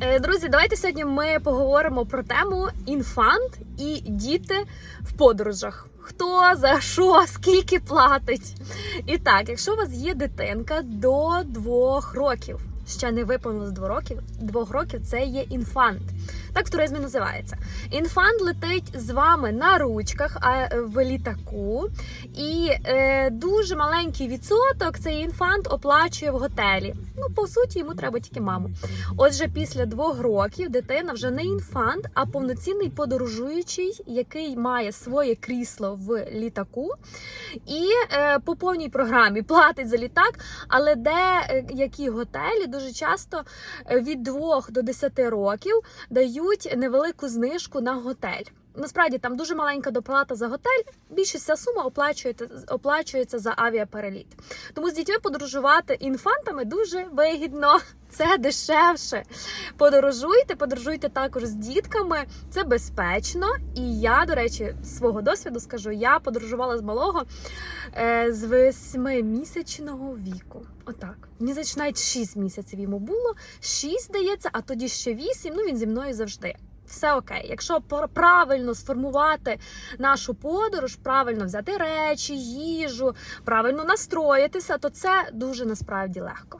Е, Друзі, давайте сьогодні ми поговоримо про тему інфант і діти в подорожах. Хто за що, скільки платить? І так, якщо у вас є дитинка до двох років, ще не виповнилось двох років, двох років це є інфант. Так в туризмі називається. Інфант летить з вами на ручках а, е, в літаку, і е, дуже маленький відсоток цей інфант оплачує в готелі. Ну, по суті, йому треба тільки маму. Отже, після двох років дитина вже не інфант, а повноцінний подорожуючий, який має своє крісло в літаку, і е, по повній програмі платить за літак. Але де е, які готелі дуже часто е, від 2 до 10 років дають невелику знижку на готель. Насправді там дуже маленька доплата за готель. Більшість ця сума оплачується, оплачується за авіапереліт. Тому з дітьми подорожувати інфантами дуже вигідно. Це дешевше. Подорожуйте, подорожуйте також з дітками. Це безпечно. І я, до речі, свого досвіду скажу, я подорожувала з малого е, з восьмимісячного віку. Отак. Мені навіть 6 місяців йому було. 6, здається, а тоді ще 8. Ну він зі мною завжди. Все окей. Якщо пр- правильно сформувати нашу подорож, правильно взяти речі, їжу, правильно настроїтися, то це дуже насправді легко.